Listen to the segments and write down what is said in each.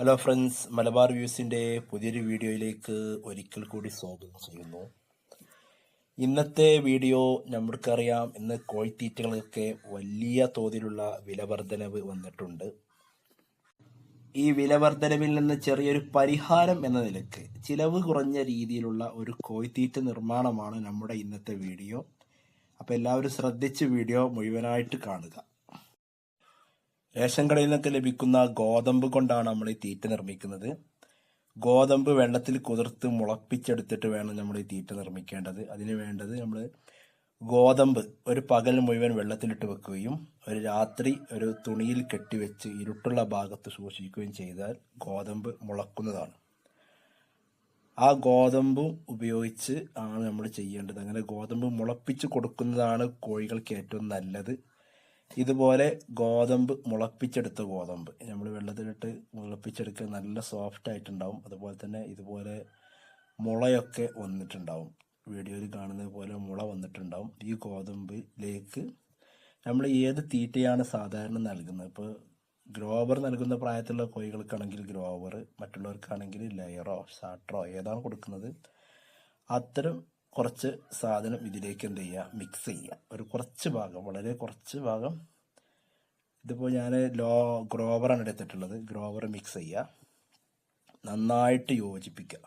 Hello friends Malabar വ്യൂസിന്റെ പുതിയൊരു വീഡിയോയിലേക്ക് ഒരിക്കൽ കൂടി സ്വാഗതം ചെയ്യുന്നു. ഇന്നത്തെ വീഡിയോ നമ്മൾക്കറിയാം ഇന്ന് കോഴിത്തീറ്റകൾക്കൊക്കെ വലിയ തോതിലുള്ള വിലവർദ്ധനവ് വന്നിട്ടുണ്ട്. ഈ വിലവർദ്ധനവിൽ നിന്ന് ചെറിയൊരു പരിഹാരം എന്ന നിലയ്ക്ക് ചിലവ് കുറഞ്ഞ രീതിയിലുള്ള ഒരു കോഴിത്തീറ്റ നിർമ്മാണമാണ് നമ്മുടെ ഇന്നത്തെ വീഡിയോ. അപ്പോൾ എല്ലാവരും ശ്രദ്ധിച്ച് വീഡിയോ മുഴുവനായിട്ട് കാണുക. റേഷൻ കടയിൽ നിന്നൊക്കെ ലഭിക്കുന്ന ഗോതമ്പ് കൊണ്ടാണ് നമ്മൾ ഈ തീറ്റ നിർമ്മിക്കുന്നത്. ഗോതമ്പ് വെള്ളത്തിൽ കുതിർത്ത് മുളപ്പിച്ചെടുത്തിട്ട് വേണം നമ്മൾ ഈ തീറ്റ നിർമ്മിക്കേണ്ടത്. അതിന് വേണ്ടത് നമ്മൾ ഗോതമ്പ് ഒരു പകൽ മുഴുവൻ വെള്ളത്തിലിട്ട് വെക്കുകയും ഒരു രാത്രി ഒരു തുണിയിൽ കെട്ടിവെച്ച് ഇരുട്ടുള്ള ഭാഗത്ത് സൂക്ഷിക്കുകയും ചെയ്താൽ ഗോതമ്പ് മുളക്കുന്നതാണ്. ആ ഗോതമ്പ് ഉപയോഗിച്ച് ആണ് നമ്മൾ ചെയ്യേണ്ടത്. അങ്ങനെ ഗോതമ്പ് മുളപ്പിച്ച് കൊടുക്കുന്നതാണ് കോഴികൾക്ക് ഏറ്റവും നല്ലത്. ഇതുപോലെ ഗോതമ്പ് മുളപ്പിച്ചെടുത്ത ഗോതമ്പ്. നമ്മൾ വെള്ളത്തിലിട്ട് മുളപ്പിച്ചെടുക്കുക നല്ല സോഫ്റ്റ് ആയിട്ടുണ്ടാവും. അതുപോലെ തന്നെ ഇതുപോലെ മുളയൊക്കെ വന്നിട്ടുണ്ടാവും. വീഡിയോയിൽ കാണുന്നത് പോലെ മുള വന്നിട്ടുണ്ടാവും. ഈ ഗോതമ്പിലേക്ക് നമ്മൾ ഏത് തീറ്റയാണ് സാധാരണ നൽകുന്നത്? ഇപ്പോൾ ഗ്രോവർ നൽകുന്ന പ്രായത്തിലുള്ള കോഴികൾക്കാണെങ്കിൽ ഗ്രോവർ മറ്റുള്ളവർക്കാണെങ്കിൽ ലെയറോ സാട്രോ ഏതാണ് കൊടുക്കുന്നത്? അത്തരം കുറച്ച് സാധനം ഇതിലേക്ക് എന്ത് ചെയ്യുക? മിക്സ് ചെയ്യുക. ഒരു കുറച്ച് ഭാഗം വളരെ കുറച്ച് ഭാഗം. ഇതിപ്പോൾ ഞാൻ ലോ ഗ്രോവറാണ് എടുത്തിട്ടുള്ളത്. ഗ്രോവർ മിക്സ് ചെയ്യുക. നന്നായിട്ട് യോജിപ്പിക്കുക.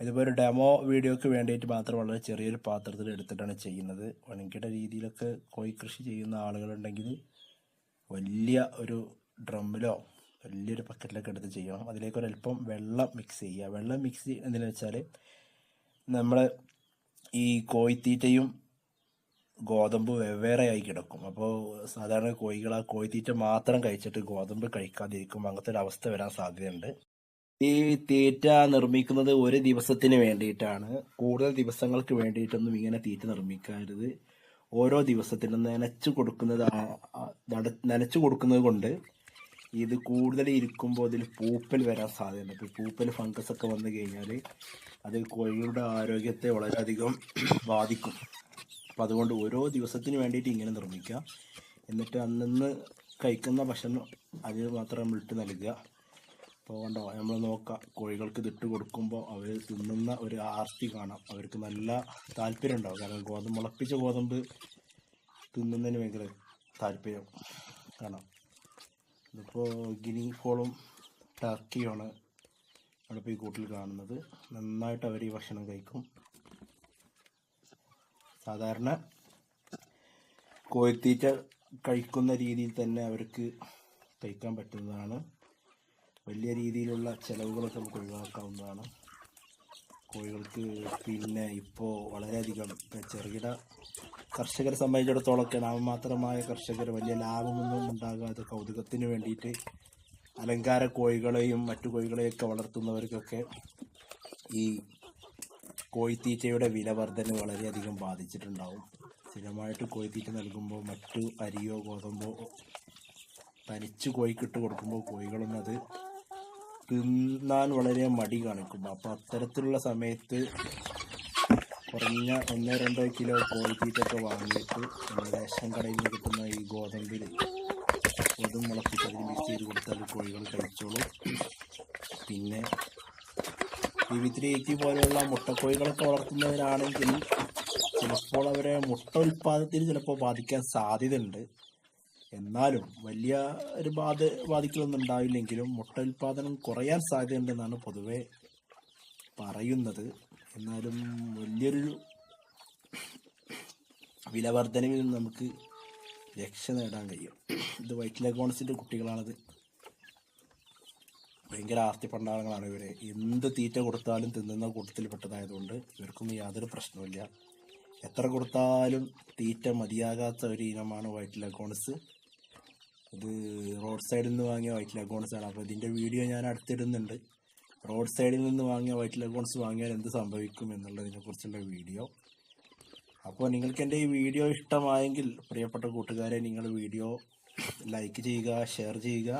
ഇതിപ്പോൾ ഒരു ഡെമോ വീഡിയോക്ക് വേണ്ടിയിട്ട് മാത്രം വളരെ ചെറിയൊരു പാത്രത്തിൽ എടുത്തിട്ടാണ് ചെയ്യുന്നത്. വൻകിട രീതിയിലൊക്കെ കോഴി കൃഷി ചെയ്യുന്ന ആളുകളുണ്ടെങ്കിൽ വലിയ ഒരു ഡ്രമ്മിലോ വലിയൊരു ബക്കറ്റിലൊക്കെ എടുത്ത് ചെയ്യണം. അതിലേക്ക് ഒരല്പം വെള്ളം മിക്സ് ചെയ്യുക. വെള്ളം മിക്സ് എന്തിനു വെച്ചാൽ നമ്മൾ ഈ കോഴിത്തീറ്റയും ഗോതമ്പ് വെവ്വേറെയായി കിടക്കും. അപ്പോൾ സാധാരണ കോഴികൾ ആ കോഴിത്തീറ്റ മാത്രം കഴിച്ചിട്ട് ഗോതമ്പ് കഴിക്കാതിരിക്കും. അങ്ങനത്തെ ഒരു അവസ്ഥ വരാൻ സാധ്യതയുണ്ട്. ഈ തീറ്റ നിർമ്മിക്കുന്നത് ഒരു ദിവസത്തിന് വേണ്ടിയിട്ടാണ്. കൂടുതൽ ദിവസങ്ങൾക്ക് വേണ്ടിയിട്ടൊന്നും ഇങ്ങനെ തീറ്റ നിർമ്മിക്കരുത്. ഓരോ ദിവസത്തിനും നനച്ചു കൊടുക്കുന്നത് നനച്ചു കൊടുക്കുന്നത് കൊണ്ട് ഇത് കൂടുതൽ ഇരിക്കുമ്പോൾ അതിൽ പൂപ്പൽ വരാൻ സാധ്യതയുണ്ട്. ഇപ്പോൾ പൂപ്പൽ ഫംഗസ് ഒക്കെ വന്നു കഴിഞ്ഞാൽ അത് കോഴികളുടെ ആരോഗ്യത്തെ വളരെയധികം ബാധിക്കും. അപ്പം അതുകൊണ്ട് ഓരോ ദിവസത്തിന് വേണ്ടിയിട്ട് ഇങ്ങനെ നിർമ്മിക്കുക. എന്നിട്ട് അന്നന്ന് കഴിക്കുന്ന ഭക്ഷണം അതിൽ മാത്രം നമ്മൾ ഇട്ട് നൽകുക. അപ്പോൾ കണ്ടോ നമ്മൾ നോക്കാം കോഴികൾക്ക് ഇതിട്ട് കൊടുക്കുമ്പോൾ അവർ തിന്നുന്ന ഒരു ആർത്തി കാണാം. അവർക്ക് നല്ല താല്പര്യം ഉണ്ടാവും. കാരണം ഗോതമ്പ് മുളപ്പിച്ച ഗോതമ്പ് തിന്നുന്നതിന് ഭയങ്കര താല്പര്യം കാണാം. ഇതിപ്പോൾ ഗിനി ഫോളും ടർക്കിയുമാണ് നമ്മളിപ്പോൾ ഈ കൂട്ടിൽ കാണുന്നത്. നന്നായിട്ട് അവർ ഈ ഭക്ഷണം കഴിക്കും. സാധാരണ കോഴിത്തീറ്റ കഴിക്കുന്ന രീതിയിൽ തന്നെ അവർക്ക് കഴിക്കാൻ പറ്റുന്നതാണ്. വലിയ രീതിയിലുള്ള ചിലവുകളൊക്കെ നമുക്ക് ഒഴിവാക്കാവുന്നതാണ്. കോഴികൾക്ക് പിന്നെ ഇപ്പോൾ വളരെയധികം ചെറുകിട കർഷകരെ സംബന്ധിച്ചിടത്തോളമൊക്കെ നാമമാത്രമായ കർഷകർ വലിയ ലാഭമൊന്നും ഉണ്ടാകാതെ കൗതുകത്തിന് വേണ്ടിയിട്ട് അലങ്കാര കോഴികളെയും മറ്റു കോഴികളെയൊക്കെ വളർത്തുന്നവർക്കൊക്കെ ഈ കോഴിത്തീറ്റയുടെ വില വർധന വളരെയധികം ബാധിച്ചിട്ടുണ്ടാവും. സ്ഥിരമായിട്ട് കോഴിത്തീറ്റ നൽകുമ്പോൾ മറ്റു അരിയോ ഗോതമ്പോ തനിച്ച് കോഴിക്കിട്ട് കൊടുക്കുമ്പോൾ കോഴികളൊന്നും അത് തിന്നാൻ വളരെ മടി കാണിക്കും. അപ്പൊ അത്തരത്തിലുള്ള സമയത്ത് കുറഞ്ഞ ഒന്നോ രണ്ടോ കിലോ കോഴിത്തീറ്റൊക്കെ വാങ്ങിയിട്ട് നമ്മുടെ റേഷൻ കടയിൽ നിന്ന് കിട്ടുന്ന ഈ ഗോതമ്പിൽ ഗോതമ്പ് മുളപ്പിച്ച് അതിൽ മിക്സ് ചെയ്ത് കൊടുത്താൽ കോഴികൾ കഴിച്ചോളും. പിന്നെ വിവിധ പോലെയുള്ള മുട്ടക്കോഴികളൊക്കെ വളർത്തുന്നവരാണെങ്കിൽ ചിലപ്പോൾ അവരെ മുട്ട ഉൽപ്പാദനത്തിന് ചിലപ്പോൾ ബാധിക്കാൻ സാധ്യതയുണ്ട്. എന്നാലും വലിയ ഒരു ബാധ ബാധിക്കലൊന്നും ഉണ്ടാവില്ലെങ്കിലും മുട്ട ഉൽപ്പാദനം കുറയാൻ സാധ്യതയുണ്ടെന്നാണ് പൊതുവെ പറയുന്നത്. എന്നാലും വലിയൊരു വില വർധനവിൽ നിന്ന് നമുക്ക് രക്ഷ നേടാൻ കഴിയും. ഇത് വൈറ്റ് കോൺസിന്റെ കുട്ടികളാണത്. ഭയങ്കര ആർത്തി പണ്ടാളങ്ങളാണ് ഇവർ എന്ത് തീറ്റ കൊടുത്താലും തിന്നുന്ന കൂട്ടത്തിൽപ്പെട്ടതായതുകൊണ്ട് ഇവർക്കും യാതൊരു പ്രശ്നവുമില്ല. എത്ര കൊടുത്താലും തീറ്റ മതിയാകാത്ത ഒരു ഇനമാണ് വൈറ്റ് ലഗോൺസ് ഇത് റോഡ് സൈഡിൽ നിന്ന് വാങ്ങിയ വൈറ്റ് ലഗോൺസ് ആണ്. അപ്പോൾ ഇതിന്റെ വീഡിയോ ഞാൻ അടുത്തിടുന്നുണ്ട്. റോഡ് സൈഡിൽ നിന്ന് വാങ്ങിയ വൈറ്റ് ലഗോൺസ് വാങ്ങിയാൽ എന്ത് സംഭവിക്കും എന്നുള്ളതിനെ കുറിച്ചുള്ള വീഡിയോ അപ്പോൾ നിങ്ങൾക്ക് എന്റെ ഈ വീഡിയോ ഇഷ്ടമായെങ്കിൽ പ്രിയപ്പെട്ട കൂട്ടുകാരെ നിങ്ങൾ വീഡിയോ ലൈക്ക് ചെയ്യുക ഷെയർ ചെയ്യുക.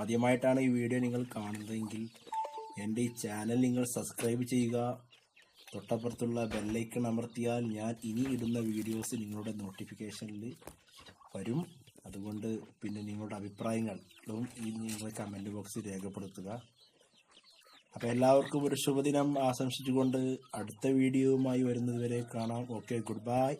ആദ്യമായിട്ടാണ് ഈ വീഡിയോ നിങ്ങൾ കാണുന്നതെങ്കിൽ എന്റെ ഈ ചാനൽ നിങ്ങൾ സബ്സ്ക്രൈബ് ചെയ്യുക. തൊട്ടപ്പുറത്തുള്ള ബെല്ലൈക്കൺ അമർത്തിയാൽ ഞാൻ ഇനി ഇടുന്ന വീഡിയോസ് നിങ്ങളുടെ നോട്ടിഫിക്കേഷനിൽ വരും. അതുകൊണ്ട് പിന്നെ നിങ്ങളുടെ അഭിപ്രായങ്ങളും ഈ നിങ്ങൾ കമന്റ് ബോക്സിൽ രേഖപ്പെടുത്തുക. അപ്പോൾ എല്ലാവർക്കും ഒരു ശുഭദിനം ആശംസിച്ചുകൊണ്ട് അടുത്ത വീഡിയോയുമായി വരുന്നതുവരെ കാണാം. Okay good bye